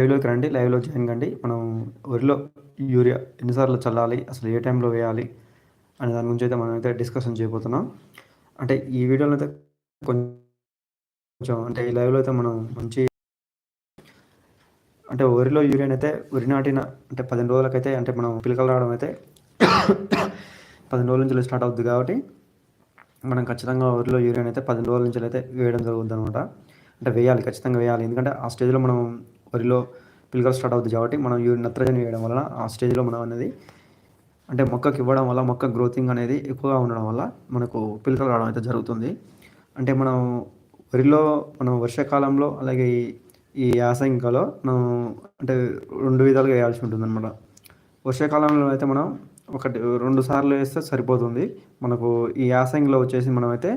లైవ్లోకి రండి లైవ్లో జాయిన్ కండి. మనం వరిలో యూరియా ఎన్నిసార్లు చల్లాలి అసలు ఏ టైంలో వేయాలి అనే దాని గురించి అయితే మనం అయితే డిస్కషన్ చేయబోతున్నాం. అంటే ఈ వీడియోలో అయితే కొంచెం అంటే ఈ లైవ్లో అయితే మనం మంచి అంటే వరిలో యూరియాని అయితే వరి నాటిన అంటే పదిహేను రోజులకైతే అంటే మనం పిలకలు రావడం అయితే పదిహేను రోజుల నుంచి స్టార్ట్ అవుతుంది కాబట్టి మనం ఖచ్చితంగా వరిలో యూరియాని అయితే పదిహేను రోజుల నుంచి అయితే వేయడం జరుగుతుంది అనమాట అంటే వేయాలి ఖచ్చితంగా వేయాలి. ఎందుకంటే ఆ స్టేజ్లో మనం వరిలో పిలకలు స్టార్ట్ అవుతుంది కాబట్టి మనం ఈ నత్రజని వేయడం వలన ఆ స్టేజ్లో మనం అనేది అంటే మొక్కకి ఇవ్వడం వల్ల మొక్క గ్రోతింగ్ అనేది ఎక్కువగా ఉండడం వల్ల మనకు పిలకలు రావడం అయితే జరుగుతుంది. అంటే మనం వరిలో మనం వర్షాకాలంలో అలాగే ఈ యాసంకలో మనం అంటే రెండు విధాలుగా వేయాల్సి ఉంటుంది అనమాట వర్షాకాలంలో అయితే మనం ఒకటి రెండు సార్లు వేస్తే సరిపోతుంది. మనకు ఈ యాసంగిలో వచ్చేసి మనమైతే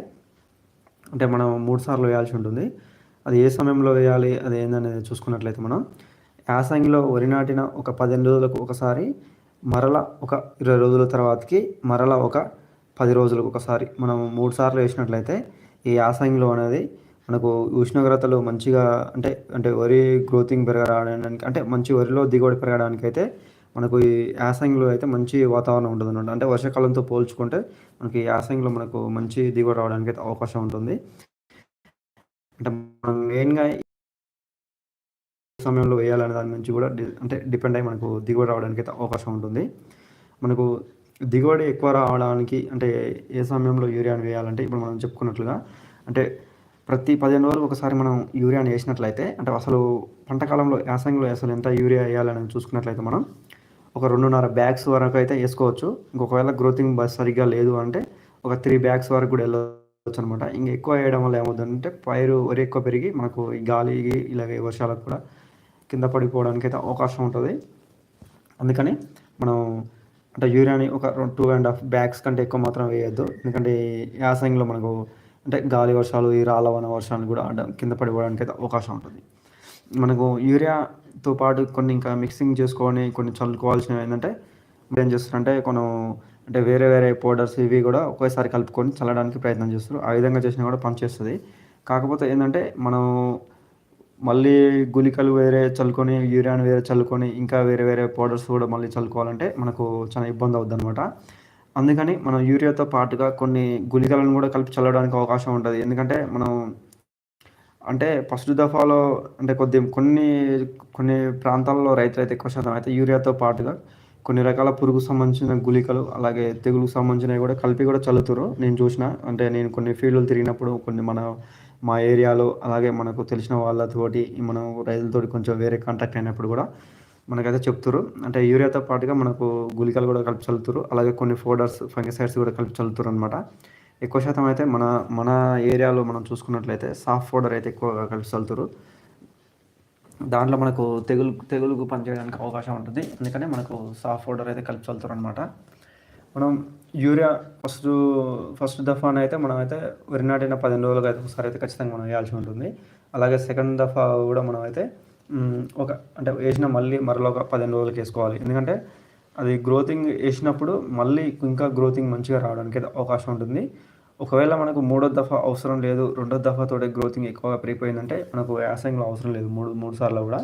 అంటే మనం మూడు సార్లు వేయాల్సి ఉంటుంది. అది ఏ సమయంలో వేయాలి అది ఏందనేది చూసుకున్నట్లయితే మనం యాసంగిలో వరి నాటిన ఒక పదిహేను రోజులకు ఒకసారి మరల ఒక ఇరవై రోజుల తర్వాతకి మరల ఒక పది రోజులకు ఒకసారి మనం మూడు సార్లు వేసినట్లయితే ఈ యాసంగిలో అనేది మనకు ఉష్ణోగ్రతలు మంచిగా అంటే అంటే వరి గ్రోతింగ్ పెరగడానికి అంటే మంచి వరిలో దిగుబడి పెరగడానికి అయితే మనకు ఈ యాసంగిలో అయితే మంచి వాతావరణం ఉంటుంది అనమాట అంటే వర్షాకాలంతో పోల్చుకుంటే మనకి యాసంగిలో మనకు మంచి దిగుబడి రావడానికి అయితే అవకాశం ఉంటుంది. అంటే మనం మెయిన్గా సమయంలో వేయాలనే దాని నుంచి కూడా అంటే డిపెండ్ అయ్యి మనకు దిగుబడి రావడానికి అయితే అవకాశం ఉంటుంది. మనకు దిగుబడి ఎక్కువ రావడానికి అంటే ఏ సమయంలో యూరియాని వేయాలంటే ఇప్పుడు మనం చెప్పుకున్నట్లుగా అంటే ప్రతి పదిహేను రోజులు ఒకసారి మనం యూరియాని వేసినట్లయితే అంటే అసలు పంటకాలంలో యాసంగిలో అసలు ఎంత యూరియా వేయాలని చూసుకున్నట్లయితే మనం ఒక రెండున్నర బ్యాగ్స్ వరకు అయితే వేసుకోవచ్చు. ఇంకొకవేళ గ్రోతింగ్ సరిగ్గా లేదు అంటే ఒక త్రీ బ్యాగ్స్ వరకు కూడా ఉండొచ్చు అనమాట. ఇంకా ఎక్కువ వేయడం వల్ల ఏమవుతుందంటే పైరు వరి ఎక్కువ పెరిగి మనకు ఈ గాలి ఇలాగే వర్షాలకు కూడా కింద పడిపోవడానికి అయితే అవకాశం ఉంటుంది. అందుకని మనం అంటే యూరియాని ఒక టూ అండ్ హాఫ్ బ్యాగ్స్ కంటే ఎక్కువ మాత్రం వేయద్దు. ఎందుకంటే యాసంగిలో మనకు అంటే గాలి వర్షాలు ఈ రాళ్ళవన వర్షాలు కూడా కింద పడిపోవడానికి అయితే అవకాశం ఉంటుంది. మనకు యూరియాతో పాటు కొన్ని ఇంకా మిక్సింగ్ చేసుకొని కొన్ని చల్లుకోవాల్సినవి ఏంటంటే ఏం చేస్తారంటే కొన్ని అంటే వేరే వేరే పౌడర్స్ ఇవి కూడా ఒకేసారి కలుపుకొని చల్లడానికి ప్రయత్నం చేస్తారు. ఆ విధంగా చేసినా కూడా పనిచేస్తుంది. కాకపోతే ఏంటంటే మనం మళ్ళీ గుళికలు వేరే చల్లుకొని యూరియాన్ వేరే చల్లుకొని ఇంకా వేరే వేరే పౌడర్స్ కూడా మళ్ళీ చల్లుకోవాలంటే మనకు చాలా ఇబ్బంది అవుద్ది అనమాట అందుకని మనం యూరియాతో పాటుగా కొన్ని గుళికలను కూడా కలిపి చల్లడానికి అవకాశం ఉంటుంది. ఎందుకంటే మనం అంటే ఫస్ట్ దఫాలో అంటే కొద్ది కొన్ని కొన్ని ప్రాంతాల్లో రైతులు అయితే ఎక్కువ శాతం అయితే యూరియాతో పాటుగా కొన్ని రకాల పురుగు సంబంధించిన గుళికలు అలాగే తెగులకు సంబంధించినవి కూడా కలిపి కూడా చల్లుతారు నేను చూసిన అంటే నేను కొన్ని ఫీల్డ్లు తిరిగినప్పుడు కొన్ని మన మా ఏరియాలో అలాగే మనకు తెలిసిన వాళ్ళతోటి మనం రైతులతోటి కొంచెం వేరే కాంటాక్ట్ అయినప్పుడు కూడా మనకైతే చెప్తారు అంటే యూరియాతో పాటుగా మనకు గుళికలు కూడా కలిపి చల్లుతారు అలాగే కొన్ని ఫోడర్స్ ఫంగిసైడ్స్ కూడా కలిపి చల్లుతారు అనమాట ఎక్కువ శాతం అయితే మన మన ఏరియాలో మనం చూసుకున్నట్లయితే సాఫ్ట్ ఫోడర్ అయితే ఎక్కువగా కలిపి చల్లుతారు దాంట్లో మనకు తెగులు తెగులుకు పనిచేయడానికి అవకాశం ఉంటుంది. అందుకనే మనకు సాఫ్ట్ పౌడర్ అయితే కలిపి చల్లుతారు అనమాట మనం యూరియా ఫస్ట్ ఫస్ట్ దఫాన్ అయితే మనం అయితే వరి నాటిన పదిహేను రోజులకు అయితే ఒకసారి అయితే ఖచ్చితంగా మనం వేయాల్సి ఉంటుంది. అలాగే సెకండ్ దఫా కూడా మనం అయితే ఒక అంటే వేసిన మళ్ళీ మరలో ఒక పదిహేను రోజులకు వేసుకోవాలి. ఎందుకంటే అది గ్రోతింగ్ వేసినప్పుడు మళ్ళీ ఇంకా గ్రోతింగ్ మంచిగా రావడానికి అయితే అవకాశం ఉంటుంది. ఒకవేళ మనకు మూడో దఫా అవసరం లేదు రెండో దఫాతోటే గ్రోతింగ్ ఎక్కువగా పెరిగిపోయిందంటే మనకు యాసంగిలో అవసరం లేదు మూడు మూడు సార్లు కూడా.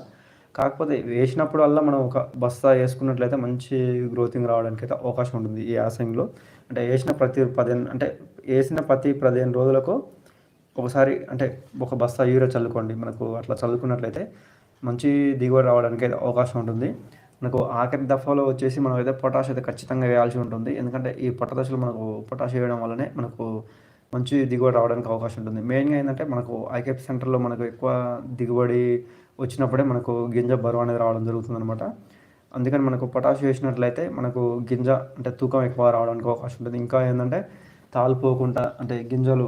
కాకపోతే వేసినప్పుడు వల్ల మనం ఒక బస్తా వేసుకున్నట్లయితే మంచి గ్రోతింగ్ రావడానికి అయితే అవకాశం ఉంటుంది ఈ యాసంగిలో. అంటే వేసిన ప్రతి పదిహేను అంటే వేసిన ప్రతి పదిహేను రోజులకు ఒకసారి అంటే ఒక బస్తా యూరియా చల్లుకోండి మనకు అట్లా చల్లుకున్నట్లయితే మంచి దిగుబడి రావడానికి అయితే అవకాశం ఉంటుంది. మనకు ఆఖరి దఫాలో వచ్చేసి మనం అయితే పొటాష్ అయితే ఖచ్చితంగా వేయాల్సి ఉంటుంది. ఎందుకంటే ఈ పొట్టదశలో మనకు పొటాష్ వేయడం వల్లనే మనకు మంచి దిగుబడి రావడానికి అవకాశం ఉంటుంది. మెయిన్గా ఏంటంటే మనకు ఐకెప్ సెంటర్లో మనకు ఎక్కువ దిగుబడి వచ్చినప్పుడే మనకు గింజ బరువు అనేది రావడం జరుగుతుంది అనమాట అందుకని మనకు పొటాష్ వేసినట్లయితే మనకు గింజ అంటే తూకం ఎక్కువ రావడానికి అవకాశం ఉంటుంది. ఇంకా ఏంటంటే తాలిపోకుండా అంటే గింజలు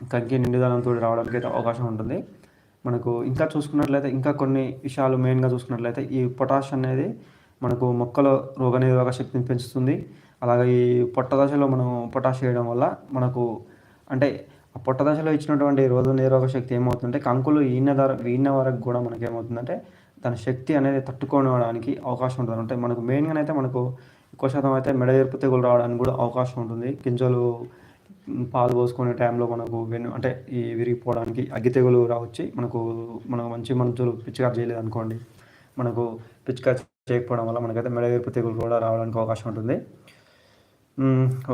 కంకి నిండుదనంతో రావడానికి అయితే అవకాశం ఉంటుంది. మనకు ఇంకా చూసుకున్నట్లయితే ఇంకా కొన్ని విషయాలు మెయిన్గా చూసుకున్నట్లయితే ఈ పొటాష్ అనేది మనకు మొక్కల రోగనిరోధక శక్తిని పెంచుతుంది. అలాగే ఈ పొట్ట దశలో మనం పొటాష్ వేయడం వల్ల మనకు అంటే ఆ పొట్ట దశలో ఇచ్చినటువంటి రోగ నిరోధక శక్తి ఏమవుతుందంటే కంకులు ఈన ధర ఈన వరకు కూడా మనకి ఏమవుతుందంటే దాని శక్తి అనేది తట్టుకోవడానికి అవకాశం ఉంటుంది. అంటే మనకు మెయిన్గా అయితే మనకు ఎక్కువ శాతం అయితే మెడ ఎరుపు తెగులు రావడానికి కూడా అవకాశం ఉంటుంది. గింజలు పాలు పోసుకునే టైంలో మనకు వెను అంటే ఈ విరిగిపోవడానికి అగ్గి తెగులు రావచ్చి మనకు మనకు మంచి మంచులు పిచ్చికారు చేయలేదు అనుకోండి మనకు పిచ్చికారు చేయకపోవడం వల్ల మనకైతే మెడవేర్పు తెగులు కూడా రావడానికి అవకాశం ఉంటుంది.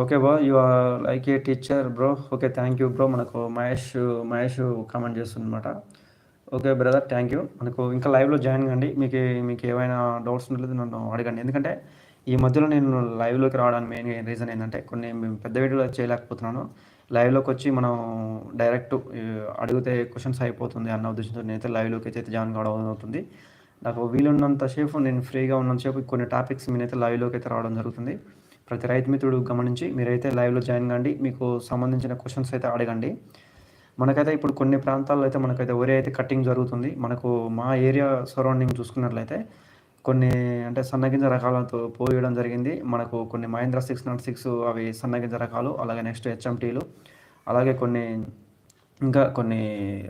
Okay bro you are like a teacher bro okay thank you bro మనకు మహేష్ మహేష్ కామెంట్ చేస్తుందన్నమాట. ఓకే బ్రదర్ థ్యాంక్ యూ మనకు ఇంకా లైవ్లో జాయిన్ కండి. మీకు మీకు ఏమైనా డౌట్స్ ఉండలేదు నన్ను అడగండి. ఎందుకంటే ఈ మధ్యలో నేను లైవ్లోకి రావడానికి మెయిన్ రీజన్ ఏంటంటే కొన్ని పెద్ద వీడియోలు చేయలేకపోతున్నాను. లైవ్లోకి వచ్చి మనం డైరెక్ట్ అడిగితే క్వశ్చన్స్ అయిపోతుంది అన్న ఉద్దేశంతో నేనైతే లైవ్లోకి అయితే జాయిన్ కావడం అవుతుంది నాకు వీలున్నంతసేపు నేను ఫ్రీగా ఉన్నంతసేపు కొన్ని టాపిక్స్ మీనైతే లైవ్లోకి అయితే రావడం జరుగుతుంది. ప్రతి రైతు మిత్రుడు గమనించి మీరైతే లైవ్లో జాయిన్ కండి మీకు సంబంధించిన క్వశ్చన్స్ అయితే అడగండి. మనకైతే ఇప్పుడు కొన్ని ప్రాంతాల్లో అయితే మనకైతే ఒరే అయితే కటింగ్ జరుగుతుంది. మనకు మా ఏరియా సరౌండింగ్ చూసుకున్నట్లయితే కొన్ని అంటే సన్నగింజ రకాలతో పోయడం జరిగింది. మనకు కొన్ని మహేంద్ర సిక్స్ నాట్ సిక్స్ అవి సన్నగింజ రకాలు అలాగే నెక్స్ట్ హెచ్ఎంటీలు అలాగే కొన్ని ఇంకా కొన్ని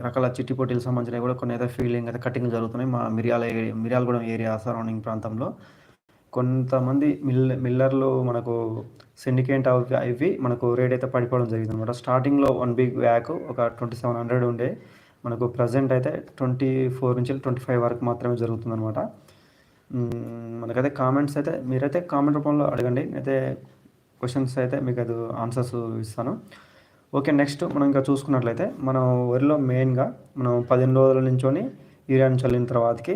రకాల చిట్టి పోటీలకు సంబంధించినవి కూడా కొన్ని అయితే ఫీల్డింగ్ అయితే కటింగ్ జరుగుతున్నాయి మా మిరియాల మిరియాలగూడెం ఏరియా సరౌండింగ్ ప్రాంతంలో. కొంతమంది మిల్ మిల్లర్లు మనకు సిండికేట్ అవి అవి మనకు రేట్ అయితే పడిపోవడం జరిగింది అనమాట స్టార్టింగ్లో వన్ బిగ్ బ్యాక్ ఒక ట్వంటీ సెవెన్ హండ్రెడ్ ఉండే మనకు ప్రజెంట్ అయితే ట్వంటీ ఫోర్ నుంచి ట్వంటీ ఫైవ్ వరకు మాత్రమే జరుగుతుంది అనమాట మనకైతే కామెంట్స్ అయితే మీరైతే కామెంట్ రూపంలో అడగండి. అయితే క్వశ్చన్స్ అయితే మీకు అది ఆన్సర్స్ ఇస్తాను. ఓకే నెక్స్ట్ మనం ఇంకా చూసుకున్నట్లయితే మనం వరిలో మెయిన్గా మనం పదిహేను రోజుల నుంచొని యూరియాను చల్లిన తర్వాతకి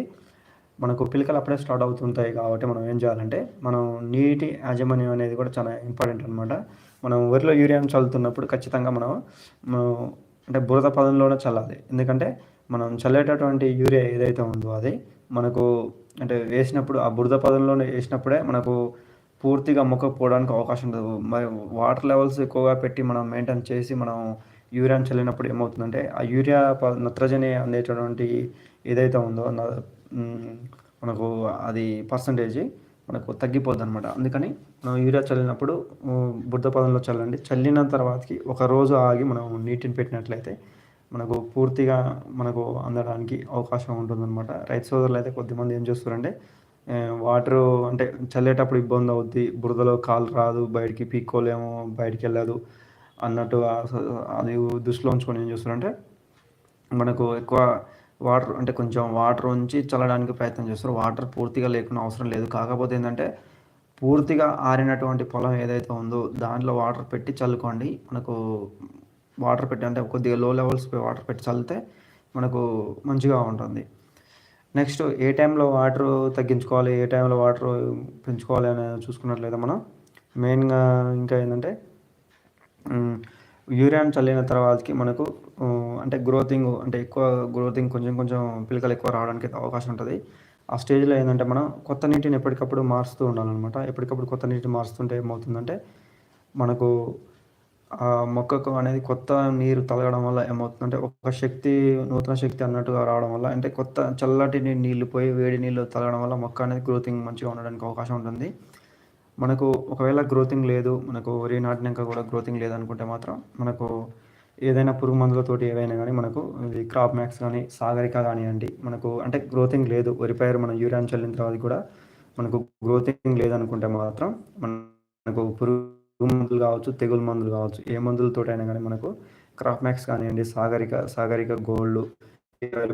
మనకు పిలకలు అప్పుడే స్టార్ట్ అవుతుంటాయి కాబట్టి మనం ఏం చేయాలంటే మనం నీటి యాజమాన్యం అనేది కూడా చాలా ఇంపార్టెంట్ అనమాట మనం వరిలో యూరియాను చల్లుతున్నప్పుడు ఖచ్చితంగా మనం అంటే బురద పదంలోనే చల్లాలి. ఎందుకంటే మనం చల్లేటటువంటి యూరియా ఏదైతే ఉందో అది మనకు అంటే వేసినప్పుడు ఆ బురద పదంలోనే వేసినప్పుడే మనకు పూర్తిగా మొక్క పోవడానికి అవకాశం ఉండదు. మరి వాటర్ లెవెల్స్ ఎక్కువగా పెట్టి మనం మెయింటైన్ చేసి మనం యూరియాని చల్లినప్పుడు ఏమవుతుందంటే ఆ యూరియా నత్రజని అందేటటువంటి ఏదైతే ఉందో మనకు అది పర్సంటేజ్ మనకు తగ్గిపోద్ది అనమాట అందుకని మనం యూరియా చల్లినప్పుడు బుద్ధ పదంలో చల్లండి. చల్లిన తర్వాతకి ఒక రోజు ఆగి మనం నీటిని పెట్టినట్లయితే మనకు పూర్తిగా మనకు అందడానికి అవకాశం ఉంటుందన్నమాట. రైతు సోదరులు అయితే కొద్దిమంది ఏం చేస్తారంటే వాటర్ అంటే చల్లేటప్పుడు ఇబ్బంది అవుద్ది బురదలో కాలు రాదు బయటికి పీక్కోలేము బయటికి వెళ్ళదు అన్నట్టు అది దృష్టిలో ఉంచుకొని ఏం చేస్తారంటే మనకు ఎక్కువ వాటర్ అంటే కొంచెం వాటర్ ఉంచి చల్లడానికి ప్రయత్నం చేస్తారు. వాటర్ పూర్తిగా లేకుండా అవసరం లేదు. కాకపోతే ఏంటంటే పూర్తిగా ఆరినటువంటి పొలం ఏదైతే ఉందో దాంట్లో వాటర్ పెట్టి చల్లుకోండి. మనకు వాటర్ పెట్టి అంటే కొద్దిగా లో లెవెల్స్ వాటర్ పెట్టి చల్లితే మనకు మంచిగా ఉంటుంది. నెక్స్ట్ ఏ టైంలో వాటర్ తగ్గించుకోవాలి ఏ టైంలో వాటర్ పెంచుకోవాలి అనే చూసుకున్నట్లయితే మనం మెయిన్గా ఇంకా ఏంటంటే యూరియాన్ చల్లిన తర్వాతకి మనకు అంటే గ్రోతింగ్ అంటే ఎక్కువ గ్రోతింగ్ కొంచెం కొంచెం పిలకలు ఎక్కువ రావడానికి అవకాశం ఉంటుంది. ఆ స్టేజ్లో ఏంటంటే మనం కొత్త నీటిని ఎప్పటికప్పుడు మారుస్తూ ఉండాలన్నమాట. ఎప్పటికప్పుడు కొత్త నీటిని మారుస్తుంటే ఏమవుతుందంటే మనకు ఆ మొక్కకు అనేది కొత్త నీరు తలగడం వల్ల ఏమవుతుందంటే ఒక శక్తి నూతన శక్తి అన్నట్టుగా రావడం వల్ల అంటే కొత్త చల్లటి నీళ్ళు పోయి వేడి నీళ్ళు తలగడం వల్ల మొక్క అనేది గ్రోతింగ్ మంచిగా ఉండడానికి అవకాశం ఉంటుంది. మనకు ఒకవేళ గ్రోతింగ్ లేదు మనకు వరి నాటినాక కూడా గ్రోతింగ్ లేదనుకుంటే మాత్రం మనకు ఏదైనా పురుగు మందులతోటి ఏవైనా కానీ మనకు ఇది క్రాప్ మ్యాక్స్ కానీ సాగరిక కానివ్వండి మనకు అంటే గ్రోతింగ్ లేదు వరి పైరు మనం యూరియాన్ చల్లిన తర్వాత కూడా మనకు గ్రోతింగ్ లేదనుకుంటే మాత్రం మనకు పురుగు మందులు కావచ్చు తెగులు మందులు కావచ్చు ఏ మందులతోటైనా కానీ మనకు క్రాప్ మ్యాక్స్ కానివ్వండి సాగరిక సాగరిక గోల్డ్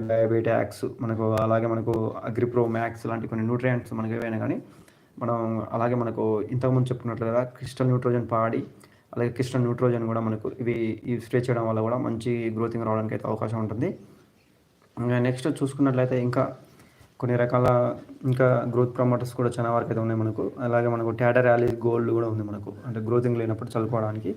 బయోబేటాక్స్ మనకు అలాగే మనకు అగ్రిప్రో మ్యాక్స్ లాంటి కొన్ని న్యూట్రియంట్స్ మనకు ఏవైనా కానీ మనం అలాగే మనకు ఇంతకుముందు చెప్పుకున్నట్లుగా క్రిస్టల్ న్యూట్రోజన్ పాడి అలాగే క్రిస్టల్ న్యూట్రోజన్ కూడా మనకు ఇవి ఈ స్ప్రే చేయడం వల్ల కూడా మంచి గ్రోతింగ్ రావడానికి అయితే అవకాశం ఉంటుంది. నెక్స్ట్ చూసుకున్నట్లయితే ఇంకా కొన్ని రకాల ఇంకా గ్రోత్ ప్రమోటర్స్ కూడా చాలా వరకు అయితే ఉన్నాయి మనకు. అలాగే మనకు ట్యాటర్ ర్యాలీ గోల్డ్ కూడా ఉంది మనకు. అంటే గ్రోతింగ్ లేనప్పుడు చల్లుకోవడానికి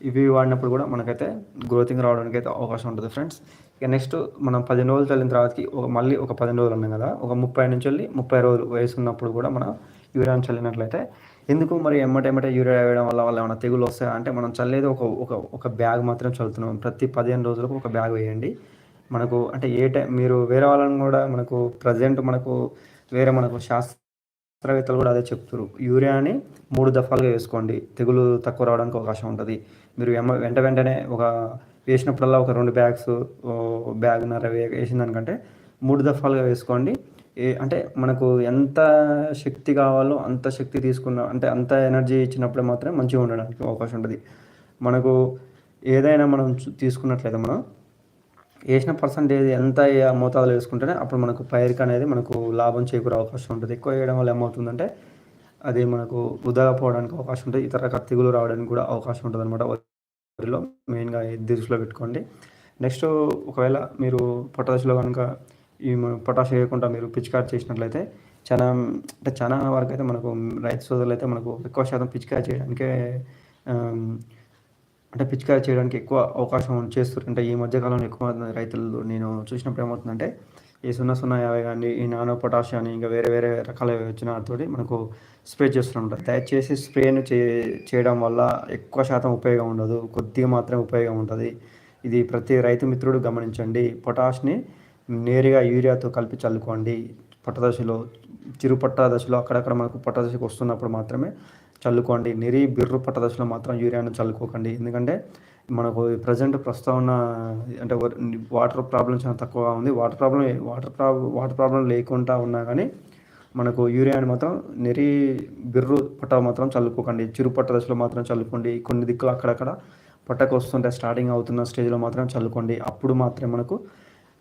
ఇవి వాడినప్పుడు కూడా మనకైతే గ్రోతింగ్ రావడానికి అయితే అవకాశం ఉంటుంది ఫ్రెండ్స్ ఇక నెక్స్ట్ మనం పదిహేను రోజులు చల్లిన తర్వాతకి ఒక మళ్ళీ ఒక పదిహేను రోజులు ఉన్నాం కదా. ఒక ముప్పై నుంచి వెళ్ళి ముప్పై రోజులు వయసు ఉన్నప్పుడు కూడా మనం యూరియాను చల్లినట్లయితే ఎందుకు మరి ఎమ్మటెమ్మటే యూరియా వేయడం వల్ల వల్ల ఏమైనా తెగులు వస్తాయా? అంటే మనం చల్లేది ఒక ఒక ఒక బ్యాగ్ మాత్రం చల్లుతున్నాం. ప్రతి పదిహేను రోజులకు ఒక బ్యాగ్ వేయండి. మనకు అంటే ఏ టైం మీరు వేరే వాళ్ళని కూడా మనకు ప్రజెంట్ మనకు వేరే మనకు శాస్త్రవేత్తలు కూడా అదే చెప్తారు యూరియాని మూడు దఫాలుగా వేసుకోండి. తెగులు తక్కువ రావడానికి అవకాశం ఉంటుంది. మీరు వెంట వెంటనే ఒక వేసినప్పుడల్లా ఒక రెండు బ్యాగ్స్ బ్యాగ్న్నర వేసిన దానికంటే మూడు దఫాలుగా వేసుకోండి. ఏ అంటే మనకు ఎంత శక్తి కావాలో అంత శక్తి తీసుకున్న అంటే అంత ఎనర్జీ ఇచ్చినప్పుడే మాత్రమే మంచిగా ఉండడానికి అవకాశం ఉంటుంది. మనకు ఏదైనా మనం తీసుకున్నట్లయితే మనం వేసిన పర్సంటేజ్ ఎంత మోతాదులో వేసుకుంటేనే అప్పుడు మనకు పైరుకి అనేది మనకు లాభం చేకూరే అవకాశం ఉంటుంది. ఎక్కువ వేయడం వల్ల ఏమవుతుందంటే అది మనకు వృధాగా పోవడానికి అవకాశం ఉంటుంది. ఇతర తెగులు రావడానికి కూడా అవకాశం ఉంటుంది అనమాట వరిలో మెయిన్గా దృష్టిలో పెట్టుకోండి. నెక్స్ట్ ఒకవేళ మీరు పొటాషిలో కనుక ఈ పొటాష్ వేయకుండా మీరు పిచికారి చేసినట్లయితే చాలా అంటే చాలా వరకు అయితే మనకు రైతు సోదరులు అయితే మనకు ఎక్కువ శాతం పిచికారి చేయడానికే అంటే పిచికారి చేయడానికి ఎక్కువ అవకాశం చేస్తారు అంటే ఈ మధ్యకాలంలో ఎక్కువ రైతులు నేను చూసినప్పుడు ఏమవుతుందంటే ఈ సున్నా సున్నా యాభై కానీ ఈ నానో పొటాష్ కానీ ఇంకా వేరే వేరే రకాల వచ్చిన తోటి మనకు స్ప్రే చేస్తుంటారు దయచేసి స్ప్రేను చే చేయడం వల్ల ఎక్కువ శాతం ఉపయోగం ఉండదు. కొద్దిగా మాత్రమే ఉపయోగం ఉంటుంది. ఇది ప్రతి రైతు మిత్రుడు గమనించండి. పొటాష్ని నేరుగా యూరియాతో కలిపి చల్లుకోండి. పట్టదశలో చిరు పట్ట దశలో అక్కడక్కడ మనకు పట్టదశకు వస్తున్నప్పుడు మాత్రమే చల్లుకోండి. నిరి బిర్రు పట్ట దశలో మాత్రం యూరియాను చల్లుకోకండి. ఎందుకంటే మనకు ప్రజెంట్ ప్రస్తుతం ఉన్న అంటే వాటర్ ప్రాబ్లం చాలా తక్కువగా ఉంది. Water problem water problem water problem లేకుండా ఉన్నా కానీ మనకు యూరియాని మాత్రం నెరి బిర్రు పట్ట మాత్రం చల్లుకోకండి. చిరు పట్ట దశలో మాత్రం చల్లుకోండి. కొన్ని దిక్కులు అక్కడక్కడ పట్టకు వస్తుంటే స్టార్టింగ్ అవుతున్న స్టేజ్లో మాత్రం చల్లుకోండి. అప్పుడు మాత్రమే మనకు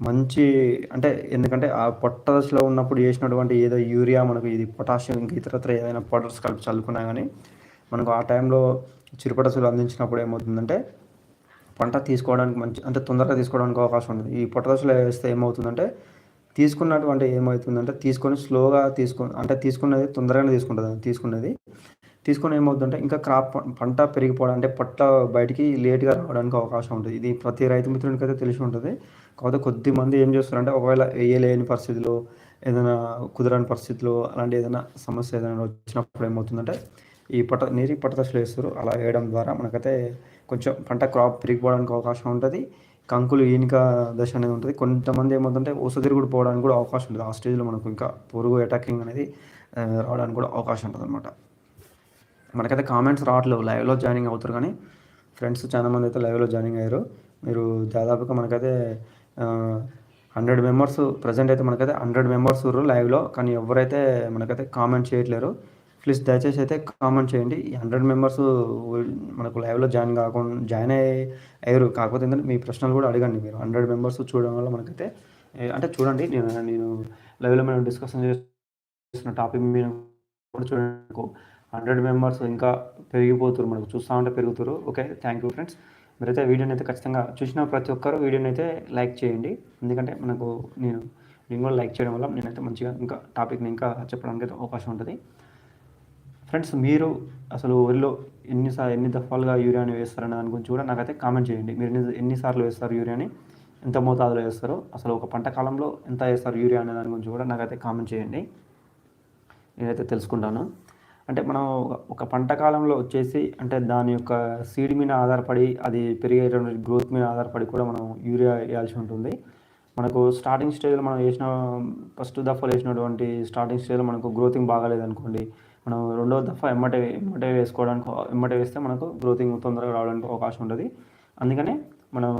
మంచి అంటే ఎందుకంటే ఆ పొట్ట దశలో ఉన్నప్పుడు చేసినటువంటి ఏదో యూరియా మనకు ఇది పొటాషియం ఇంకా ఇతరత్ర ఏదైనా పౌడర్స్ కలిపి చల్లుకున్నా కానీ మనకు ఆ టైంలో చిరుపటసులు అందించినప్పుడు ఏమవుతుందంటే పంట తీసుకోవడానికి మంచి అంటే తొందరగా తీసుకోవడానికి అవకాశం ఉంటుంది. ఈ పొట్ట దశలో వేస్తే ఏమవుతుందంటే తీసుకున్నటువంటి ఏమవుతుందంటే తీసుకొని స్లోగా తీసుకు అంటే తీసుకున్నది తొందరగానే తీసుకుంటుంది తీసుకున్నది. తీసుకొని ఏమవుతుందంటే ఇంకా క్రాప్ పంట పెరిగిపోవడం అంటే పట్ల బయటికి లేట్గా రావడానికి అవకాశం ఉంటుంది. ఇది ప్రతి రైతు మిత్రునికి అయితే తెలిసి ఉంటుంది. కాకపోతే కొద్ది మంది ఏం చేస్తారంటే ఒకవేళ వేయలేని పరిస్థితిలో ఏదైనా కుదరని పరిస్థితిలో అలాంటి ఏదైనా సమస్య ఏదైనా వచ్చినప్పుడు ఏమవుతుందంటే ఈ పట్ట నీరు పట్ట దశలో వేస్తారు. అలా వేయడం ద్వారా మనకైతే కొంచెం పంట క్రాప్ పెరిగిపోవడానికి అవకాశం ఉంటుంది. కంకులు ఈనిక దశ అనేది ఉంటుంది. కొంతమంది ఏమవుతుంటే ఊసదిరుగుడు పోవడానికి కూడా అవకాశం ఉంటుంది. ఆ స్టేజ్లో మనకు ఇంకా పురుగు అటాకింగ్ అనేది రావడానికి కూడా అవకాశం ఉంటుంది అనమాట మనకైతే కామెంట్స్ రావట్లేవు. లైవ్లో జాయినింగ్ అవుతారు కానీ ఫ్రెండ్స్ చాలా మంది అయితే లైవ్లో జాయినింగ్ అయ్యారు. మీరు దాదాపుగా మనకైతే హండ్రెడ్ మెంబర్స్ ప్రజెంట్ అయితే మనకైతే హండ్రెడ్ మెంబర్స్ లైవ్లో కానీ ఎవరైతే మనకైతే కామెంట్ చేయట్లేరు ప్లీజ్ దయచేసి అయితే కామెంట్ చేయండి. ఈ హండ్రెడ్ మెంబర్స్ మనకు లైవ్లో జాయిన్ కాకుండా జాయిన్ అయ్యారు. కాకపోతే ఏంటంటే మీ ప్రశ్నలు కూడా అడగండి మీరు. హండ్రెడ్ మెంబర్స్ చూడడం వల్ల మనకైతే అంటే చూడండి నేను నేను లైవ్లో మనం డిస్కషన్ చేస్తున్న టాపిక్ మీద కూడా చూడండి హండ్రెడ్ మెంబర్స్ ఇంకా పెరిగిపోతారు మనకు చూస్తూ ఉంటే పెరుగుతారు. ఓకే థ్యాంక్ యూ ఫ్రెండ్స్ మీరైతే వీడియోని అయితే ఖచ్చితంగా చూసిన ప్రతి ఒక్కరు వీడియోని అయితే లైక్ చేయండి. ఎందుకంటే మనకు నేను నేను కూడా లైక్ చేయడం వల్ల నేనైతే మంచిగా ఇంకా టాపిక్ని ఇంకా చెప్పడానికి అయితే అవకాశం ఉంటుంది. ఫ్రెండ్స్ మీరు అసలు వరిలో ఎన్నిసార్లు ఎన్ని దఫాలుగా యూరియాని వేస్తారనే దాని గురించి కూడా నాకైతే కామెంట్ చేయండి. మీరు ఎన్ని ఎన్నిసార్లు వేస్తారు యూరియాని? ఎంత మోతాదులో వేస్తారో? అసలు ఒక పంట కాలంలో ఎంత వేస్తారు యూరియా అనే దాని గురించి కూడా నాకైతే కామెంట్ చేయండి. నేనైతే తెలుసుకుంటాను. అంటే మనం ఒక పంట కాలంలో వచ్చేసి అంటే దాని యొక్క సీడ్ మీద ఆధారపడి అది పెరిగేటువంటి గ్రోత్ మీద ఆధారపడి కూడా మనం యూరియా వేయాల్సి ఉంటుంది. మనకు స్టార్టింగ్ స్టేజ్లో మనం వేసిన ఫస్ట్ దఫాలు వేసినటువంటి స్టార్టింగ్ స్టేజ్లో మనకు గ్రోతింగ్ బాగాలేదనుకోండి మనం రెండవ దఫా ఎమ్మటే ఎమ్మటే వేసుకోవడానికి ఎమ్మటే వేస్తే మనకు గ్రోతింగ్ తొందరగా రావడానికి అవకాశం ఉంటుంది. అందుకనే మనం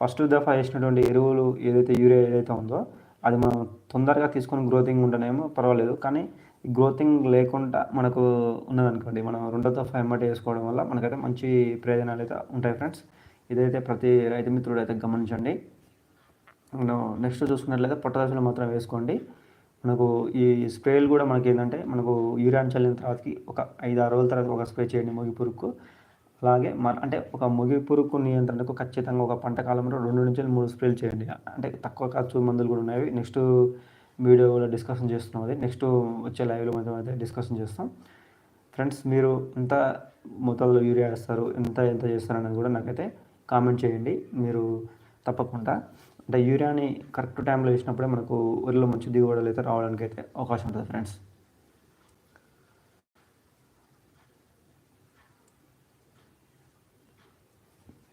ఫస్ట్ దఫా వేసినటువంటి ఎరువులు ఏదైతే యూరియా ఏదైతే ఉందో అది మనం తొందరగా తీసుకొని గ్రోతింగ్ ఉంటేనేమో పర్వాలేదు. కానీ గ్రోతింగ్ లేకుండా మనకు ఉన్నదనుకోండి మనం రెండోతో ఫైవ్ ఎమ్మటే వేసుకోవడం వల్ల మనకైతే మంచి ప్రయోజనాలు అయితే ఉంటాయి ఫ్రెండ్స్ ఇదైతే ప్రతి రైతు మిత్రుడు అయితే గమనించండి. నెక్స్ట్ చూసుకున్నట్లయితే పొట్టదశలు మాత్రం వేసుకోండి. మనకు ఈ స్ప్రేలు కూడా మనకి ఏంటంటే మనకు యూరియాన్ చల్లిన తర్వాతకి ఒక ఐదు ఆరు రోజుల తర్వాత ఒక స్ప్రే చేయండి ముగి పురుగుకు అలాగే మన అంటే ఒక ముగి పురుగు నియంత్రణకు ఖచ్చితంగా ఒక పంట కాలంలో రెండు నుంచి మూడు స్ప్రేలు చేయండి. అంటే తక్కువ ఖర్చు మందులు కూడా ఉన్నాయి. నెక్స్ట్ వీడియోలో డిస్కషన్ చేస్తున్నాం అది నెక్స్ట్ వచ్చే లైవ్లో మొత్తం అయితే డిస్కషన్ చేస్తాం. ఫ్రెండ్స్ మీరు ఎంత మొత్తంలో యూరియా వేస్తారు ఎంత ఎంత చేస్తారు అనేది కూడా నాకైతే కామెంట్ చేయండి. మీరు తప్పకుండా. అంటే యూరియాని కరెక్ట్ టైంలో వేసినప్పుడే మనకు వరిలో మంచి దిగుబడులు అయితే రావడానికి అయితే అవకాశం ఉంటుంది ఫ్రెండ్స్